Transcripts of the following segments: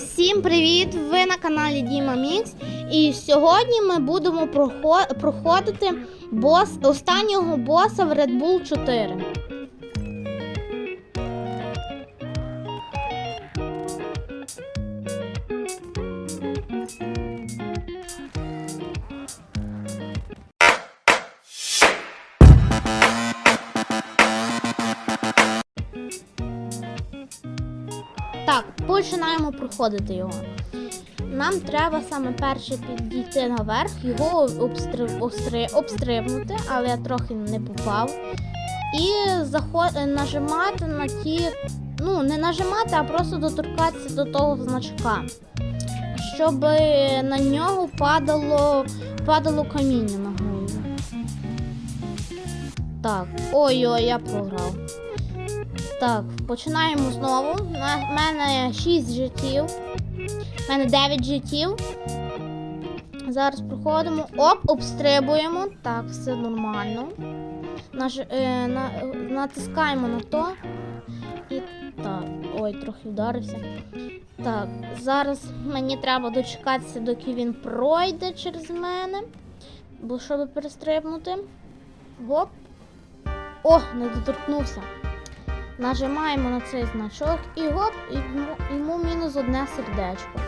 Всім привіт! Ви на каналі Діма Мікс. І сьогодні ми будемо проходити бос, останнього боса в Red Bull 4. Так, починаємо проходити його. Нам треба саме перше підійти наверх, його обстри... обстри... обстрибнути, але я трохи не попав. І заход... нажимати на ті. Ну, не нажимати, а просто доторкатися до того значка. Щоб на нього падало, падало каміння на голову. Так, ой-ой, я програв. Так, починаємо знову. У мене 6 життів. У мене 9 життів. Зараз проходимо. Оп, обстрибуємо. Так, все нормально. Наж, е, на, натискаємо на то. І так. Ой, трохи вдарився. Так, зараз мені треба дочекатися, доки він пройде через мене. Бо щоб перестрибнути. Гоп. О, не доторкнувся. Нажимаємо на цей значок і гоп, йому, мінус одне сердечко.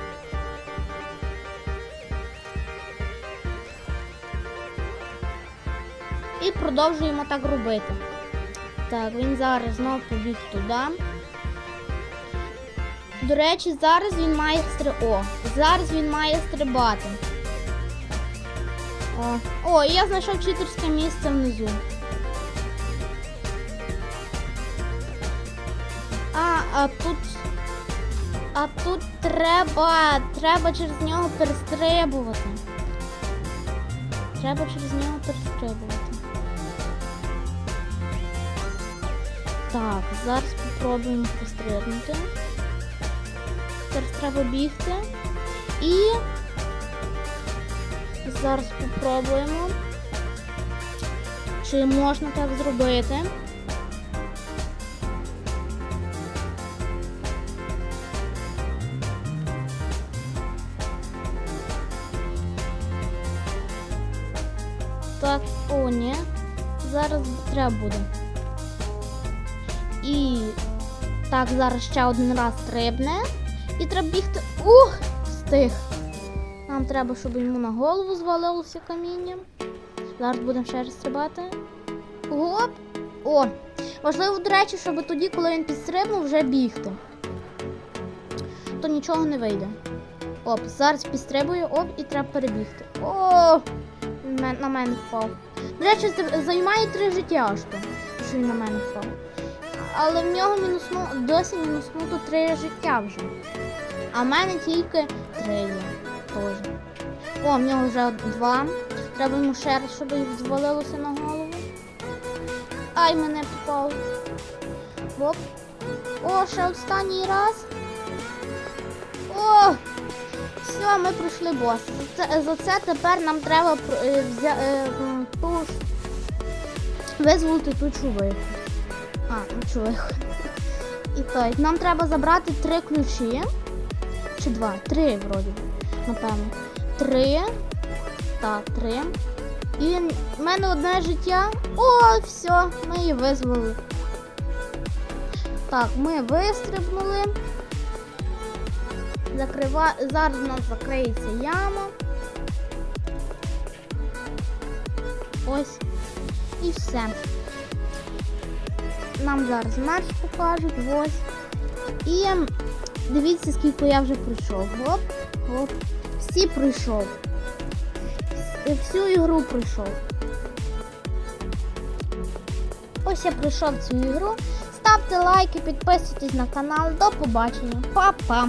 І продовжуємо так робити. Так, він зараз знов побіг туди. До речі, зараз він має стри... О, зараз він має стрибати. О, О, я знайшов читерське місце внизу. А, тут. А тут треба. Треба через нього перестрибувати. Треба через нього перестрибувати. Так, зараз спробуємо перестрибнути. Зараз треба бігти. І зараз спробуємо. Чи можна так зробити? Так, о, ні. Зараз треба буде. І так, зараз ще один раз стрибне. І треба бігти. Ух! Встиг. Нам треба, щоб йому на голову звалилося каміння. Зараз будемо ще раз стрибати. Гоп! О! Важливо, до речі, щоб тоді, коли він підстрибнув, вже бігти. То нічого не вийде. Оп, зараз підстрибую, оп, і треба перебігти. О! На мене впав. До речі, займає три життя аж то, що він на мене впав. Але в нього мінусну, досі мінуснуто три життя вже. А в мене тільки три є. О, в нього вже два. Треба йому ще раз, щоб їх звалилося на голову. Ай, мене попав. Оп. О, ще останній раз. О! Все, ми пройшли бос. Це, за це тепер нам треба е, взя, е, м, визволити ту чувиху. А, ну чувиху. І той. Нам треба забрати три ключі. Чи два? Три, вроді. Напевно. Три. Так, три. І в мене одне життя. О, все, ми її визволили. Так, ми вистрибнули. Закрива... Зараз у нас закриється яма. Ось. І все. Нам зараз меч покажуть. Ось. І ем, дивіться, скільки я вже пройшов. Гоп, гоп. Всі пройшов. Всю ігру пройшов. Ось я пройшов цю ігру. Ставте лайки, підписуйтесь на канал. До побачення. Па-па!